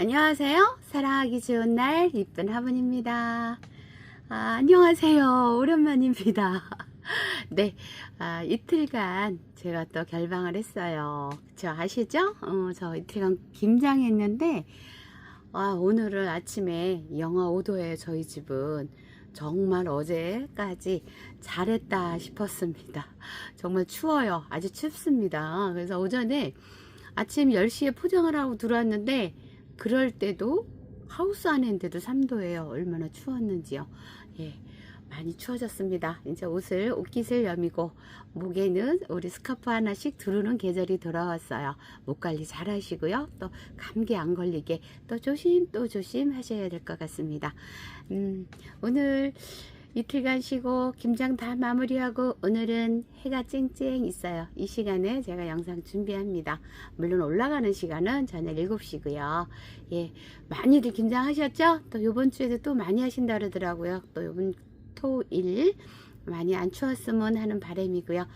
안녕하세요. 사랑하기 좋은 날 이쁜 화분입니다. 아, 안녕하세요. 오랜만입니다. 네, 아, 이틀간 제가 또 결방을 했어요. 저 아시죠? 어, 저 이틀간 김장했는데 아, 오늘은 아침에 영하 5도에 저희 집은 정말 어제까지 잘했다 싶었습니다. 정말 추워요. 아주 춥습니다. 그래서 오전에 아침 10시에 포장을 하고 들어왔는데 그럴 때도 하우스 안에인데도 3도예요. 얼마나 추웠는지요. 예. 많이 추워졌습니다. 이제 옷을 옷깃을 여미고 목에는 우리 스카프 하나씩 두르는 계절이 돌아왔어요. 목 관리 잘 하시고요. 또 감기 안 걸리게 또 조심 또 조심 하셔야 될 것 같습니다. 음, 오늘 이틀간 쉬고 김장 다 마무리하고 오늘은 해가 쨍쨍 있어요. 이 시간에 제가 영상 준비합니다. 물론 올라가는 시간은 저녁 7시고요. 예, 많이들 김장하셨죠? 또 요번 주에도 또 많이 하신다 그러더라고요. 또 요번 토일 많이 안 추웠으면 하는 바람이고요.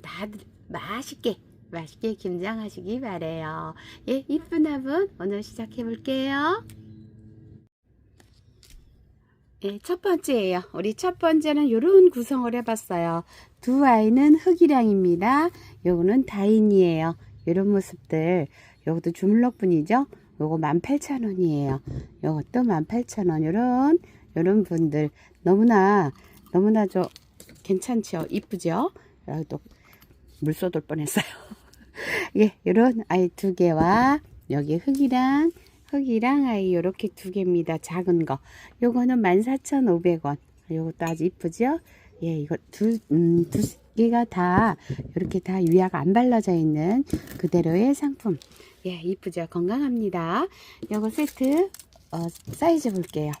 다들 맛있게 맛있게 김장하시기 바래요. 예, 이쁜 화분 오늘 시작해 볼게요. 예, 첫 번째예요. 우리 첫 번째는 이런 구성을 해봤어요. 두 아이는 흑이랑입니다. 요거는 다인이에요. 이런 모습들. 요것도 주물럭분이죠. 요거 18,000원이에요. 요것도 18,000원. 요런 요런 분들 너무나 너무나 저 괜찮죠? 이쁘죠? 여기 또물 쏟을 뻔했어요. 예, 요런 아이 두 개와 여기 흑이랑 흑이랑 아이 요렇게 두 개입니다. 작은 거. 요거는 14,500원. 요것도 아주 이쁘죠? 예, 이거 두, 음, 두 개가 다 이렇게 다 위아가 안 발라져 있는 그대로의 상품. 예, 이쁘죠? 건강합니다. 요거 세트, 어, 사이즈 볼게요.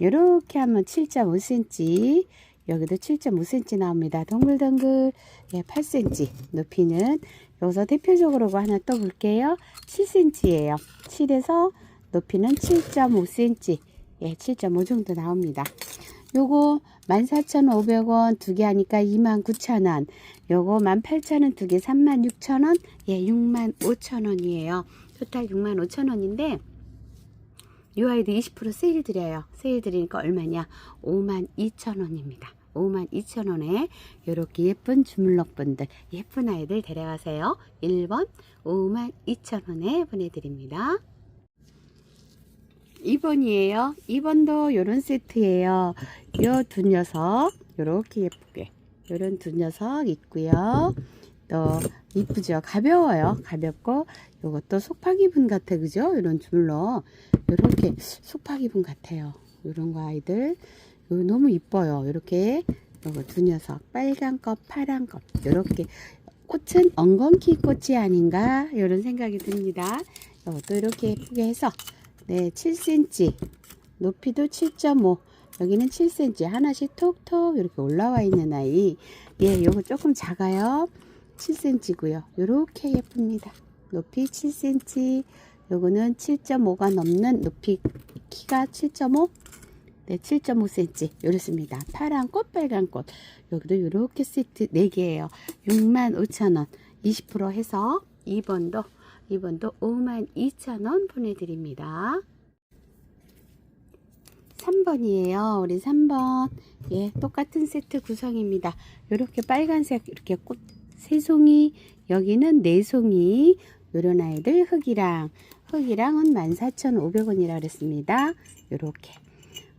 요렇게 하면 7.5cm. 여기도 7.5cm 나옵니다. 동글동글. 예, 8cm. 높이는 여기서 대표적으로 거 하나 또 볼게요. 7cm예요. 7에서 높이는 7.5cm. 예, 7.5 정도 나옵니다. 요거 14,500원 두 개 하니까 29,000원. 요거 18,000원 두 개 36,000원. 예, 65,000원이에요. 토탈 65,000원인데 요 아이도 20% 세일 드려요. 세일 드리니까 얼마냐? 52,000원입니다. 52,000원에 이렇게 예쁜 주물럭분들 예쁜 아이들 데려가세요. 1번 52,000원에 보내드립니다. 2번이에요. 2번도 요런 세트예요. 요 두 녀석 요렇게 예쁘게 요런 두 녀석 있고요. 또 이쁘죠. 가벼워요. 가볍고 요것도 속파기분 같아 그죠? 이런 주물럭 요렇게 속파기분 같아요. 요런 거 아이들 요 너무 이뻐요. 이렇게 요거 두 녀석 빨간 것 파란 것 요렇게 꽃은 엉겅키 꽃이 아닌가 이런 생각이 듭니다. 이것도 이렇게 예쁘게 해서 네 7cm 높이도 7.5 여기는 7cm 하나씩 톡톡 이렇게 올라와 있는 아이. 예 요거 조금 작아요. 7cm고요. 요렇게 예쁩니다. 높이 7cm 요거는 7.5가 넘는 높이 키가 7.5 네, 7.5cm 이렇습니다. 파란 꽃, 빨간 꽃. 여기도 이렇게 세트 4개예요. 65,000원. 20% 해서 2번도 2번도 52,000원 보내드립니다. 3번이에요. 우리 3번. 예, 똑같은 세트 구성입니다. 이렇게 빨간색 이렇게 꽃 세 송이 여기는 네 송이 요런 아이들 흑이랑 흑이랑은 14,500원이라 그랬습니다. 요렇게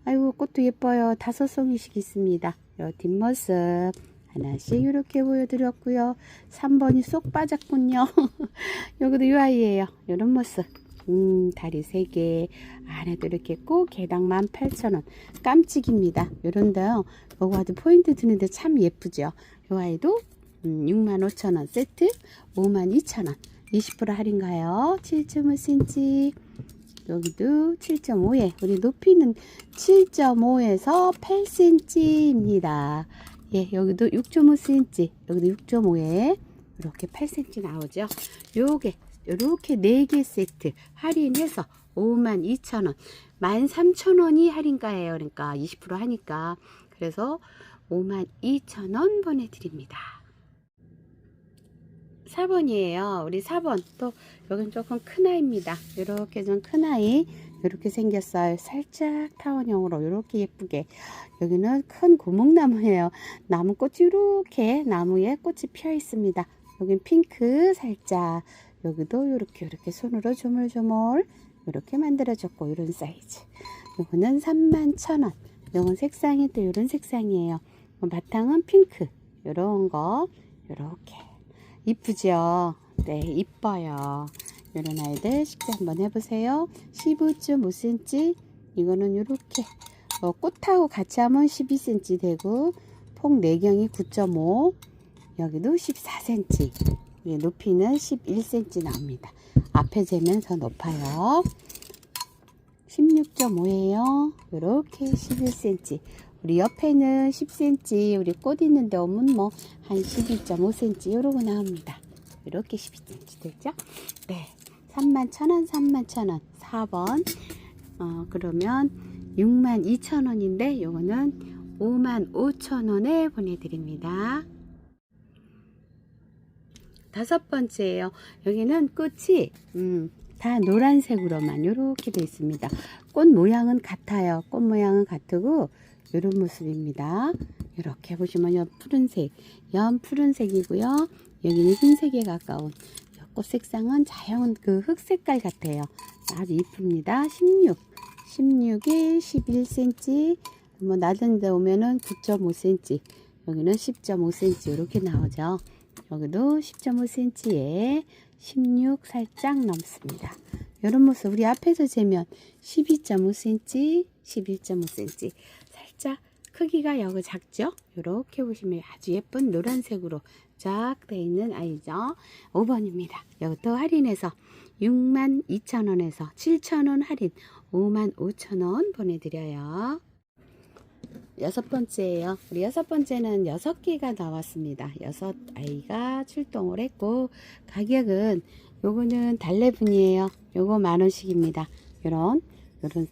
아이고 꽃도 예뻐요. 다섯 송이씩 있습니다. 요 뒷모습 하나씩 이렇게 보여드렸고요. 3번이 쏙 빠졌군요. 여기도 이 아이예요. 이런 모습. 음, 다리 3개. 안에도 이렇게 있고, 개당 18,000원. 깜찍입니다. 요런데요. 요거 아주 포인트 드는데 참 예쁘죠. 요 아이도 음, 65,000원 세트 52,000원. 20% 할인가요? 7.5cm. 여기도 7.5에 우리 높이는 7.5에서 8cm입니다. 예, 여기도 6.5cm, 여기도 6.5에 이렇게 8cm 나오죠. 요게 요렇게 4개 세트 할인해서 52,000원. 13,000원이 할인가예요. 그러니까 20% 하니까. 그래서 52,000원 보내 드립니다. 4번이에요. 우리 4번. 또, 여긴 조금 큰 아이입니다. 이렇게 좀 큰 아이. 이렇게 생겼어요. 살짝 타원형으로 이렇게 예쁘게. 여기는 큰 고목나무예요. 나무꽃이 이렇게 나무에 꽃이 펴 있습니다. 여긴 핑크 살짝. 여기도 이렇게 이렇게 손으로 조물조물 이렇게 만들어줬고 이런 사이즈. 요거는 31,000원. 요건 색상이 또 이런 색상이에요. 바탕은 핑크. 요런 거. 요렇게. 이쁘죠? 네, 이뻐요. 이런 아이들 식사 한번 해보세요. 15.5cm. 이거는 이렇게 어, 꽃하고 같이 하면 12cm 되고 폭 내경이 9.5. 여기도 14cm. 예, 높이는 11cm 나옵니다. 앞에 재면 더 높아요. 16.5예요. 이렇게 11cm. 우리 옆에는 10cm, 우리 꽃 있는 데 오면 뭐 한 12.5cm 이러고 나옵니다. 이렇게 12cm 되죠? 네. 31,000원, 31,000원. 4번. 어, 그러면 62,000원인데 요거는 55,000원에 보내드립니다. 다섯 번째예요. 여기는 꽃이 음, 다 노란색으로만 이렇게 되어 있습니다. 꽃 모양은 같아요. 꽃 모양은 같고 이런 모습입니다. 이렇게 보시면 연 푸른색, 연 푸른색이고요. 여기는 흰색에 가까운 꽃 색상은 자연 그 흑색깔 같아요. 아주 이쁩니다. 16, 16에 11cm, 뭐 낮은 데 오면은 9.5cm, 여기는 10.5cm 이렇게 나오죠. 여기도 10.5cm에 16 살짝 넘습니다. 이런 모습 우리 앞에서 재면 12.5cm, 11.5cm 살짝 크기가 여기 작죠? 이렇게 보시면 아주 예쁜 노란색으로 쫙 되어 있는 아이죠. 5번입니다. 이것도 할인해서 62,000원에서 7,000원 할인 55,000원 보내드려요. 여섯 번째예요. 우리 여섯 번째는 여섯 개가 나왔습니다. 여섯 아이가 출동을 했고 가격은 요거는 달래분이에요. 요거 만 원씩입니다. 요런 요런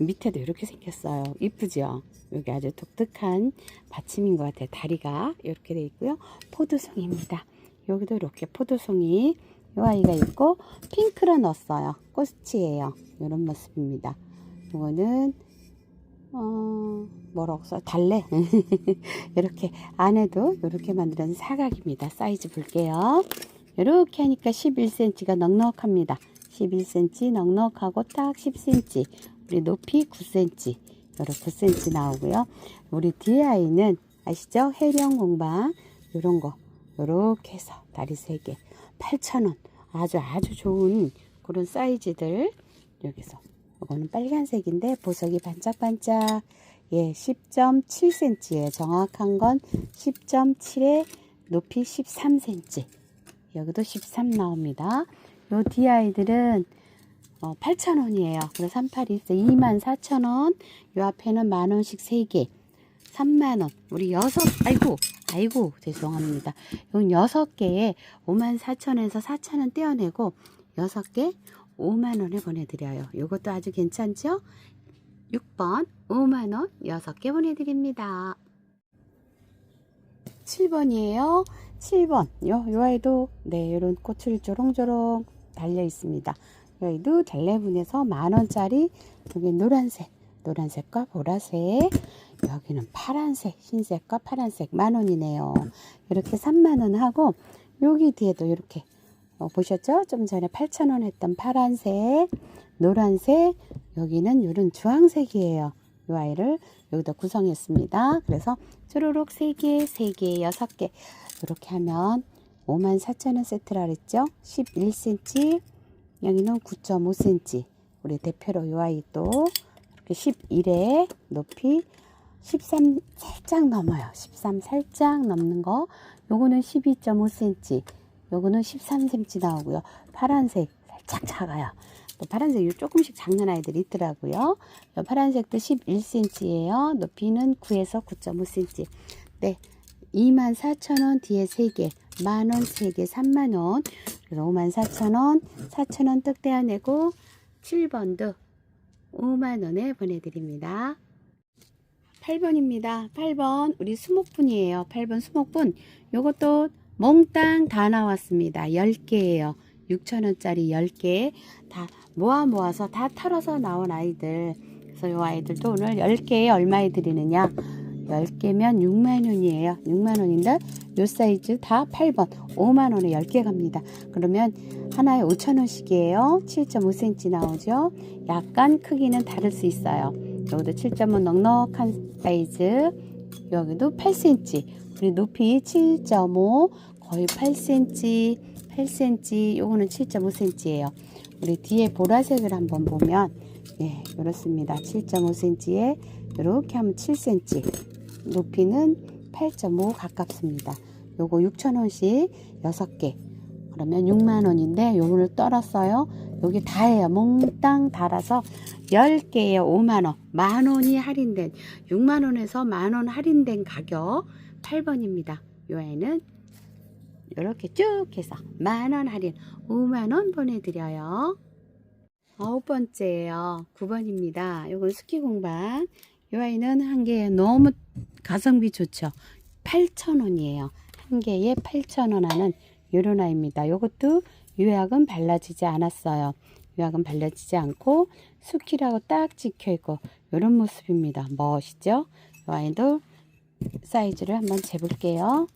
밑에도 이렇게 생겼어요. 이쁘죠? 여기 아주 독특한 받침인 것 같아요. 다리가 이렇게 돼 있고요. 포도송이입니다. 여기도 이렇게 포도송이 요 아이가 있고 핑크를 넣었어요. 꽃이에요. 이런 모습입니다. 요거는 어, 뭐라고 써? 달래. 이렇게 안에도 이렇게 만드는 사각입니다. 사이즈 볼게요. 이렇게 하니까 11cm가 넉넉합니다. 11cm 넉넉하고 딱 10cm. 우리 높이 9cm. 이렇게 9cm 나오고요. 우리 뒤에 아이는 아시죠? 해령 공방 이런 거 이렇게 해서 다리 3개 8,000원. 아주 아주 좋은 그런 사이즈들 여기서 이거는 빨간색인데 보석이 반짝반짝 예 10.7cm에 정확한 건 10.7에 높이 13cm 여기도 13 나옵니다 요 뒤 아이들은 어, 8,000원이에요 그래서 38이 있어 24,000원 요 앞에는 만원씩 3개 3만원 우리 여섯 아이고 아이고 죄송합니다 요 여섯 개에 54,000원에서 4,000원 떼어내고 여섯 개 5만원에 보내드려요. 이것도 아주 괜찮죠? 6번 5만원 6개 보내드립니다. 7번이에요. 7번 요, 요 아이도 네 이런 꽃을 조롱조롱 달려 있습니다. 요 아이도 달래분에서 만원짜리 여기 노란색 노란색과 보라색 여기는 파란색 흰색과 파란색 만원이네요. 이렇게 3만원 하고 여기 뒤에도 이렇게 어, 보셨죠? 좀 전에 8,000원 했던 파란색, 노란색, 여기는 이런 주황색이에요. 이 아이를 여기다 구성했습니다. 그래서 쭈루룩 3개, 3개, 6개 이렇게 하면 54,000원 세트라 그랬죠? 11cm, 여기는 9.5cm. 우리 대표로 이 아이 또 이렇게 11에 높이 13 살짝 넘어요. 13 살짝 넘는 거. 요거는 12.5cm. 요거는 13cm 나오고요. 파란색 살짝 작아요. 또 파란색 조금씩 작는 아이들이 있더라고요. 요 파란색도 11cm예요. 높이는 9에서 9.5cm. 네. 24,000원 뒤에 3개, 만원 3개, 3만원. 그래서 54,000원, 4,000원 떡 떼어내고 7번도 5만원에 보내드립니다. 8번입니다. 8번 우리 수목분이에요. 8번 수목분. 요것도 몽땅 다 나왔습니다. 10개예요. 6천원짜리 10개 다 모아 모아서 다 털어서 나온 아이들 그래서 이 아이들도 오늘 10개에 얼마에 드리느냐 10개면 6만원이에요. 6만원인데 요 사이즈 다 8번. 5만원에 10개 갑니다. 그러면 하나에 5천원씩이에요. 7.5cm 나오죠? 약간 크기는 다를 수 있어요. 여기도 7.5 넉넉한 사이즈. 여기도 8cm 우리 높이 7.5 거의 8cm 8cm 요거는 7.5cm예요. 우리 뒤에 보라색을 한번 보면 예 이렇습니다. 7.5cm에 이렇게 하면 7cm 높이는 8.5 가깝습니다. 요거 6천원씩 6개. 그러면 6만원인데 요거를 떨었어요. 여기 다예요. 몽땅 달아서 10개에 5만원. 만원이 할인된 6만원에서 만원 할인된 가격 8번입니다. 요 아이는 이렇게 쭉 해서 만원 할인 5만원 보내드려요. 아홉 번째예요. 9번입니다. 요건 스키 공방 요 아이는 한 개에 너무 가성비 좋죠. 8,000원이에요. 한 개에 8,000원 하는 요런 아이입니다. 요것도 유약은 발라지지 않았어요. 유약은 발라지지 않고 스키라고 딱 찍혀 있고 요런 모습입니다. 멋있죠? 요 아이도 사이즈를 한번 재볼게요.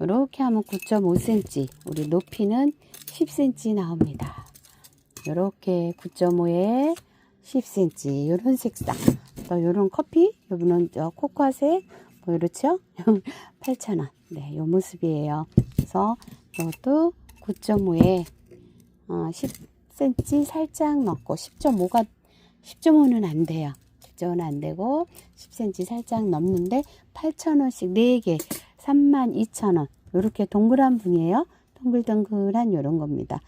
이렇게 하면 9.5cm 우리 높이는 10cm 나옵니다. 이렇게 9.5에 10cm 이런 색상. 또 이런 커피 저 코코아색 뭐 이렇죠? 8,000원. 네이 모습이에요. 그래서 이것도 9.5에 어, 10cm 살짝 넣고 10.5가 10.5는 안 돼요. 10.5는 안 되고 10cm 살짝 넘는데 8,000원씩 4개 32,000원. 이렇게 동그란 분이에요. 동글동글한 요런 겁니다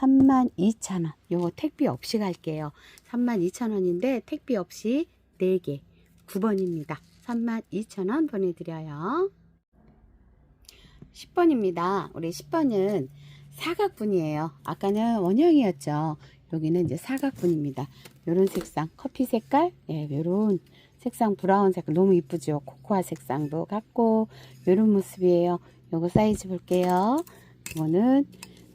32,000원. 요거 택비 없이 갈게요. 32,000원인데 택비 없이 4개. 9번입니다. 32,000원 보내드려요. 10번입니다. 우리 10번은 사각분이에요. 아까는 원형이었죠. 여기는 이제 사각분입니다. 요런 색상 커피 색깔? 예, 요런 색상 브라운 색깔. 너무 이쁘죠? 코코아 색상도 같고 요런 모습이에요. 요거 사이즈 볼게요. 이거는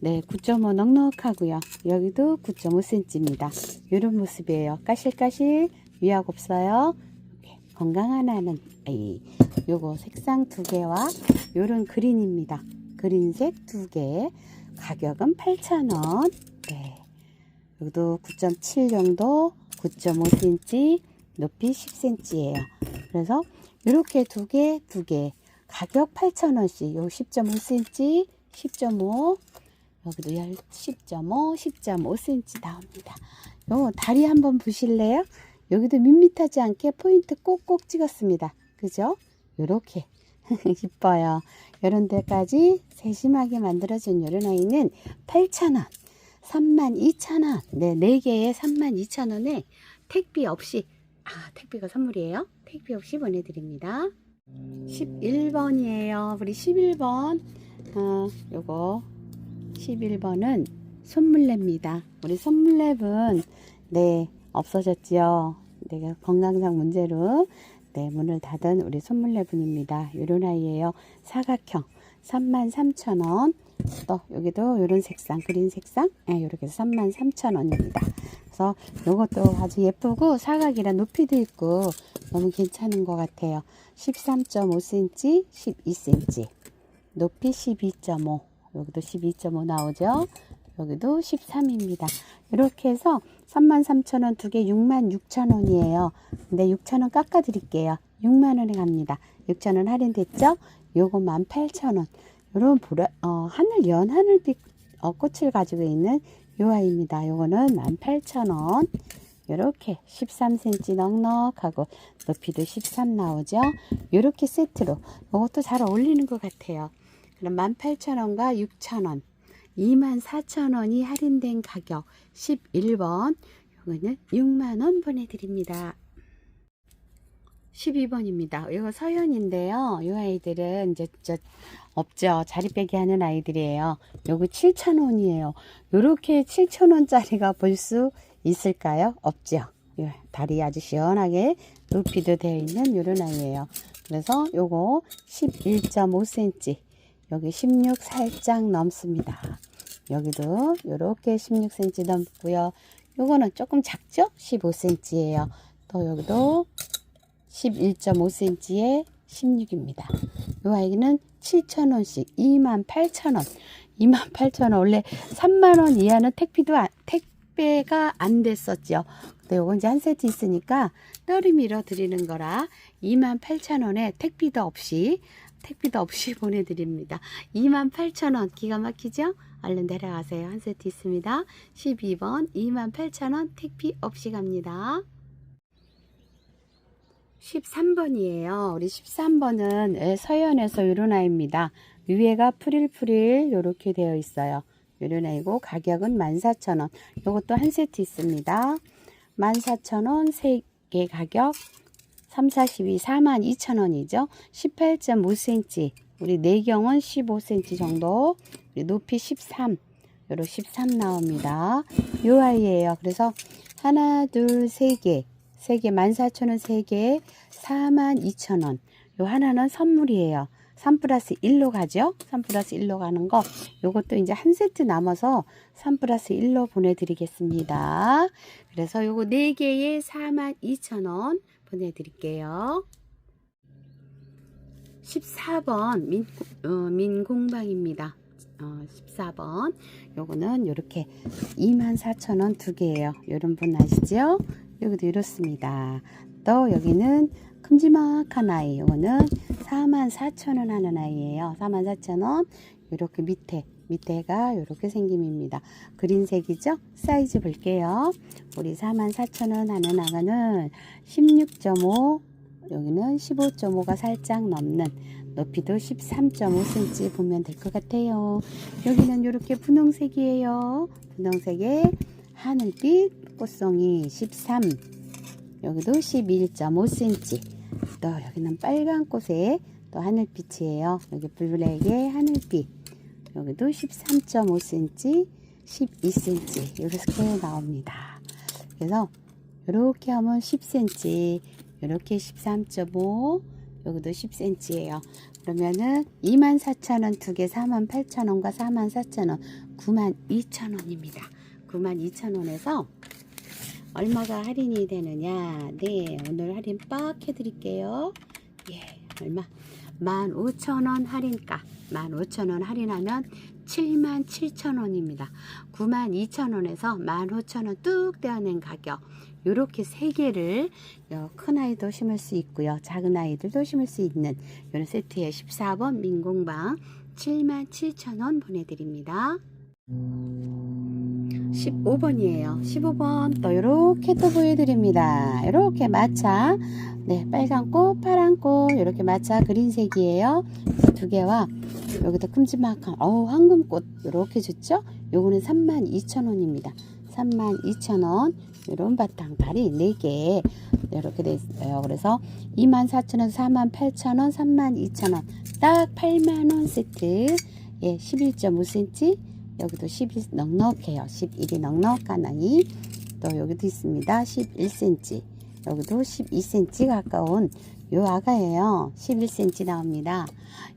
네 9.5 넉넉하고요. 여기도 9.5cm입니다. 요런 모습이에요. 까실까실? 위약 없어요? 건강한 하는 아이 요거 색상 두 개와 요런 그린입니다. 그린색 두 개. 가격은 8,000원. 네. 여기도 9.7 정도 9.5cm 높이 10cm예요. 그래서 이렇게 두 개 두 개. 가격 8,000원씩 요 10.5cm 10.5 여기도 10.5 10.5cm 나옵니다. 요 다리 한번 보실래요? 여기도 밋밋하지 않게 포인트 꼭꼭 찍었습니다. 그죠? 요렇게. 이뻐요. 요런 데까지 세심하게 만들어진 요런 아이는 8,000원 32,000원. 네 4개에 32,000원에 택비 없이 아 택비가 선물이에요? 택비 없이 보내드립니다. 11번이에요. 우리 11번. 어, 요거 11번은 손물랩입니다. 우리 손물랩은 네 없어졌지요? 내가 건강상 문제로 네 문을 닫은 우리 손물랩분입니다. 요런 아이예요. 사각형 33,000원. 또 여기도 이런 색상 그린 색상? 네, 이렇게 33,000원입니다. 그래서 이것도 아주 예쁘고 사각이라 높이도 있고 너무 괜찮은 것 같아요. 13.5cm 12cm 높이 12.5 여기도 12.5 나오죠? 여기도 13입니다. 이렇게 해서 33,000원 두 개 66,000원이에요. 근데 6,000원 깎아 드릴게요. 6만원에 갑니다. 6,000원 할인됐죠? 요거 18,000원. 요런 보라, 어, 하늘 연 하늘빛 어, 꽃을 가지고 있는 요 아이입니다. 요거는 18,000원. 요렇게 13cm 넉넉하고 높이도 13 나오죠? 요렇게 세트로. 이것도 잘 어울리는 것 같아요 그럼 18,000원과 6,000원 24,000원이 할인된 가격 11번 요거는 6만원 보내드립니다 12번입니다. 이거 서연인데요. 이 아이들은 이제 저 없죠. 자리 빼기 하는 아이들이에요. 요거 7,000원이에요. 요렇게 7,000원짜리가 볼 수 있을까요? 없죠. 예, 다리 아주 시원하게 높이도 되어 있는 요런 아이예요. 그래서 요거 11.5cm 여기 16 살짝 넘습니다. 여기도 이렇게 16cm 넘고요. 요거는 조금 작죠? 15cm예요. 또 여기도 11.5cm에 16입니다. 요 아이는 7,000원씩 28,000원. 28,000원. 원래 3만원 이하는 택배도 안, 택배가 안 됐었죠. 근데 요건 이제 한 세트 있으니까 떨이 밀어 드리는 거라 28,000원에 택배도 없이 택배도 없이 보내드립니다. 28,000원 기가 막히죠? 얼른 내려가세요. 한 세트 있습니다. 12번 28,000원 택배 없이 갑니다. 13번이에요. 우리 13번은 서연에서 요런아입니다. 위에가 프릴프릴 이렇게 되어 있어요. 요런아이고 가격은 14,000원. 요것도 한 세트 있습니다. 14,000원 3개 가격 3, 42, 42,000원이죠. 18.5cm. 우리 내경은 15cm 정도. 높이 13. 요로 13 나옵니다. 요 아이예요. 그래서 하나, 둘, 세 개. 세 개, 14,000원 세 개, 42,000원. 요 하나는 선물이에요. 3 플러스 1로 가죠? 3 플러스 1로 가는 거. 요것도 이제 한 세트 남아서 3 플러스 1로 보내드리겠습니다. 그래서 요거 4개에 42,000원 보내드릴게요. 14번 민, 어, 민공방입니다. 어, 14번 요거는 요렇게 24,000원 두 개예요. 요런 분 아시죠? 여기도 이렇습니다. 또 여기는 큼지막한 아이 요거는 44,000원 하는 아이예요. 44,000원 이렇게 밑에 밑에가 이렇게 생김입니다. 그린색이죠? 사이즈 볼게요. 우리 44,000원 하는 아가는 16.5 여기는 15.5가 살짝 넘는 높이도 13.5cm 보면 될 것 같아요. 여기는 이렇게 분홍색이에요. 분홍색에 하늘빛 꽃송이 13 여기도 11.5cm 또 여기는 빨간 꽃에 또 하늘빛이에요. 여기 블랙에 하늘빛 여기도 13.5cm 12cm 이렇게 나옵니다. 그래서 이렇게 하면 10cm 이렇게 13.5 여기도 10cm예요. 그러면은 24,000원 두 개 48,000원과 44,000원 92,000원입니다. 92,000원에서 얼마가 할인이 되느냐? 네, 오늘 할인 빡 해드릴게요. 예, 얼마? 15,000원 할인가. 15,000원 할인하면 77,000원입니다. 92,000원에서 15,000원 뚝 떼어낸 가격. 요렇게 세 개를 어, 큰 아이도 심을 수 있고요. 작은 아이들도 심을 수 있는 요런 세트에 14번 민공방 77,000원 보내드립니다. 15번이에요. 15번 또 이렇게 또 보여드립니다. 이렇게 마차 네 빨간 꽃 파란 꽃 이렇게 마차 그린색이에요. 두 개와 여기다 큼지막한 어우 황금꽃 이렇게 줬죠? 요거는 32,000원입니다. 32,000원 이런 바탕다리 4개 이렇게 돼 있어요. 그래서 24,000원, 48,000원, 32,000원 딱 8만원 세트 예, 11.5cm 여기도 11 넉넉해요. 11이 넉넉한 아이 또 여기도 있습니다. 11cm 여기도 12cm 가까운 요 아가예요. 11cm 나옵니다.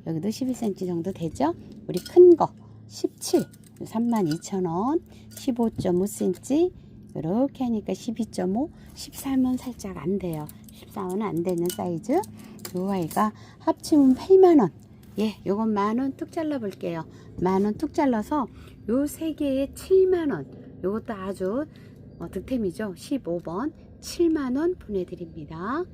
여기도 11cm 정도 되죠? 우리 큰 거 17 32,000원 15.5cm 이렇게 하니까 12.5 13은 살짝 안 돼요 13은 안 되는 사이즈 요 아이가 합치면 8만원 예 요건 만원 뚝 잘라 볼게요 만원 뚝 잘라서 요 세 개에 7만원 요것도 아주 어, 득템이죠 15번 7만원 보내드립니다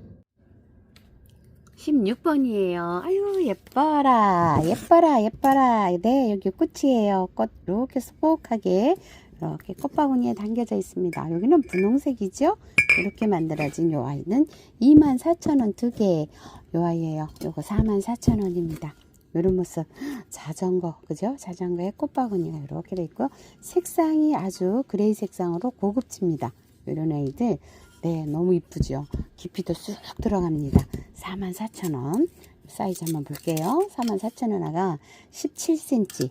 16번이에요. 아유, 예뻐라. 예뻐라, 예뻐라. 네, 여기 꽃이에요. 꽃, 이렇게 소복하게, 이렇게 꽃바구니에 담겨져 있습니다. 여기는 분홍색이죠? 이렇게 만들어진 요 아이는 24,000원 두 개. 요 아이예요. 요거 44,000원입니다. 이런 모습. 자전거, 그죠? 자전거에 꽃바구니가 이렇게 돼 있고, 색상이 아주 그레이 색상으로 고급집니다. 이런 아이들. 네, 너무 이쁘죠? 깊이도 쑥 들어갑니다. 44,000원. 사이즈 한번 볼게요. 44,000원 하가 17cm.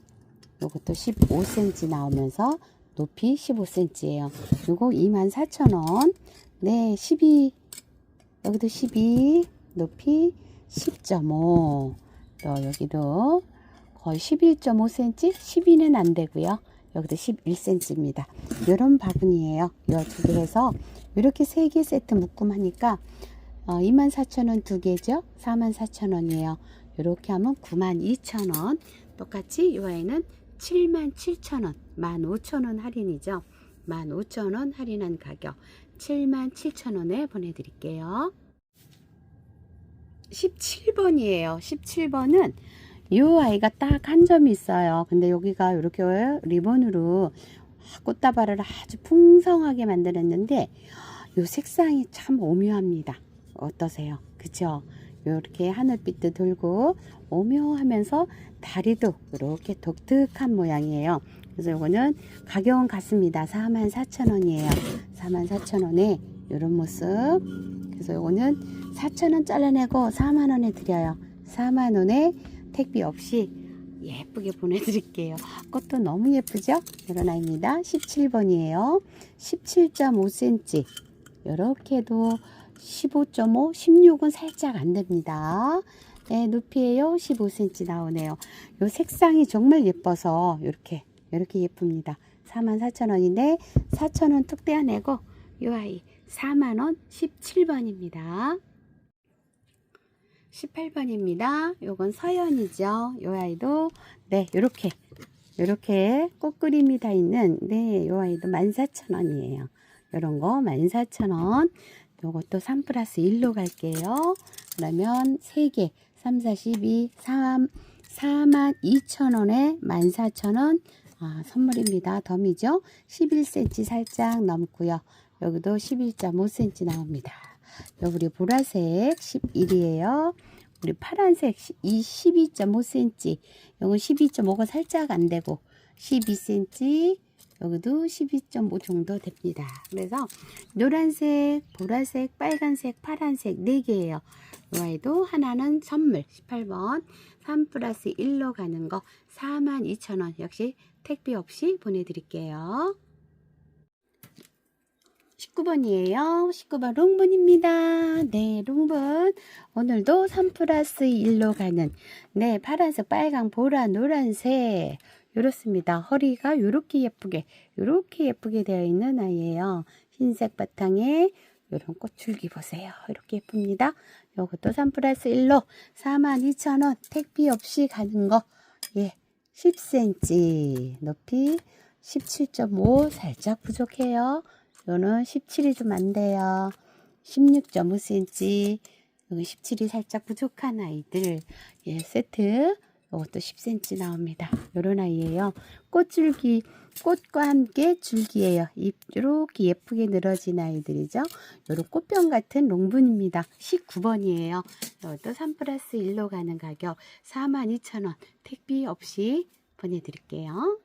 요것도 15cm 나오면서 높이 15cm예요. 요거 24,000원. 네, 12. 여기도 12. 높이 10.5. 또 여기도 거의 11.5cm, 12는 안 되고요. 여기도 11cm입니다. 이런 바구니예요. 이 두 개 해서 이렇게 세 개 세트 묶음 하니까 어, 24,000원 두 개죠. 44,000원이에요. 이렇게 하면 92,000원. 똑같이 이 아이는 77,000원, 15,000원 할인이죠. 15,000원 할인한 가격 77,000원에 보내드릴게요. 17번이에요. 17번은 이 아이가 딱 한 점이 있어요. 근데 여기가 이렇게 리본으로 꽃다발을 아주 풍성하게 만들었는데 이 색상이 참 오묘합니다. 어떠세요? 그죠? 이렇게 하늘빛도 돌고 오묘하면서 다리도 이렇게 독특한 모양이에요. 그래서 이거는 가격은 같습니다. 44,000원이에요. 44,000원에 이런 모습. 그래서 이거는 4,000원 잘라내고 4만원에 드려요. 4만원에 택비 없이 예쁘게 보내드릴게요. 꽃도 너무 예쁘죠? 이런 아이입니다. 17번이에요. 17.5cm. 이렇게도 15.5, 16은 살짝 안 됩니다. 네, 높이에요. 15cm 나오네요. 요 색상이 정말 예뻐서 이렇게 이렇게 예쁩니다. 44,000원인데 4,000원 툭 떼어내고 이 아이 4만원 17번입니다. 18번입니다. 요건 서연이죠. 요 아이도 네 요렇게 요렇게 꽃그림이 다 있는 네 요 아이도 14,000원이에요. 요런 거 14,000원 요것도 3 플러스 1로 갈게요. 그러면 3개 3, 4, 12, 3, 42,000원에 14,000원 아, 선물입니다. 덤이죠. 11cm 살짝 넘고요. 여기도 11.5cm 나옵니다. 여기 우리 보라색 11이에요. 우리 파란색 이 12.5cm. 이건 12.5가 살짝 안 되고 12cm. 여기도 12.5 정도 됩니다. 그래서 노란색, 보라색, 빨간색, 파란색 4개예요. 이 아이도 하나는 선물 18번 3 플러스 1로 가는 거 42,000원 역시 택배 없이 보내드릴게요. 19번이에요. 19번 롱분입니다. 네, 롱분. 오늘도 3 플러스 1로 가는, 네, 파란색, 빨강, 보라, 노란색. 이렇습니다. 허리가 이렇게 예쁘게, 이렇게 예쁘게 되어 있는 아이예요. 흰색 바탕에 이런 꽃줄기 보세요. 이렇게 예쁩니다. 이것도 3 플러스 1로 42,000원 택비 없이 가는 거. 예, 10cm. 높이 17.5 살짝 부족해요. 요는 17이 좀 안 돼요. 16.5cm. 여기 17이 살짝 부족한 아이들. 예, 세트. 이것도 10cm 나옵니다. 요런 아이예요. 꽃줄기, 꽃과 함께 줄기예요. 잎 이렇게 예쁘게 늘어진 아이들이죠. 요런 꽃병 같은 롱분입니다. 19번이에요. 이것도 3 플러스 1로 가는 가격 42,000원. 택비 없이 보내드릴게요.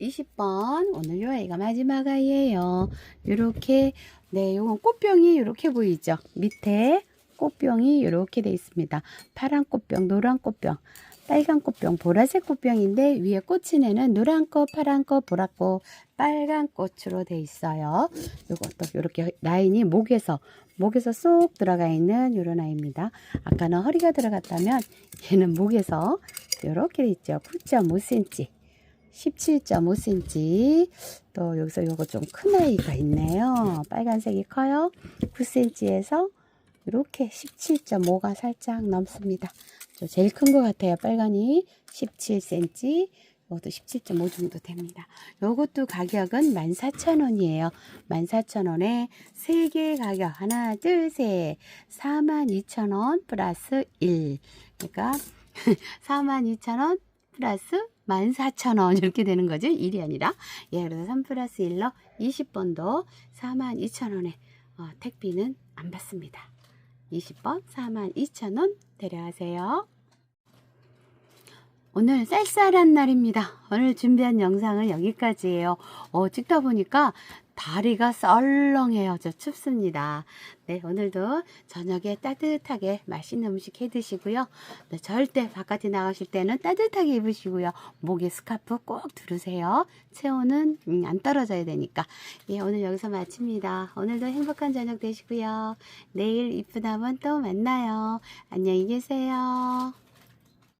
20번 오늘 요 아이가 마지막 아이예요. 요렇게 네, 요건 꽃병이 요렇게 보이죠. 밑에 꽃병이 이렇게 돼 있습니다. 파란 꽃병, 노란 꽃병, 빨간 꽃병, 보라색 꽃병인데 위에 애는 노란 꽃, 파란 꽃, 보라 꽃, 빨간 꽃으로 돼 있어요. 요것도 이렇게 라인이 목에서 목에서 쏙 들어가 있는 이런 아이입니다. 아까는 허리가 들어갔다면 얘는 목에서 이렇게 돼 있죠. 9.5cm. 17.5cm 또 여기서 요거 좀 큰 아이가 있네요. 빨간색이 커요. 9cm에서 이렇게 17.5가 살짝 넘습니다. 저 제일 큰 것 같아요. 빨간이 17cm 이것도 17.5 정도 됩니다. 요것도 가격은 14,000원이에요. 14,000원에 3개 가격. 하나 둘셋. 42,000원 플러스 1 그러니까 42,000원 플러스 14,000원 이렇게 되는 거죠. 1이 아니라. 예, 그래서 3 플러스 1로 20번도 42,000원에 어, 택비는 안 받습니다. 20번 42,000원 데려가세요. 오늘 쌀쌀한 날입니다. 오늘 준비한 영상은 여기까지예요. 어, 찍다 보니까 다리가 썰렁해요. 저 춥습니다. 네, 오늘도 저녁에 따뜻하게 맛있는 음식 해 드시고요. 네, 절대 바깥에 나가실 때는 따뜻하게 입으시고요. 목에 스카프 꼭 두르세요. 체온은 음, 안 떨어져야 되니까. 예, 오늘 여기서 마칩니다. 오늘도 행복한 저녁 되시고요. 내일 이쁜 한번 또 만나요. 안녕히 계세요.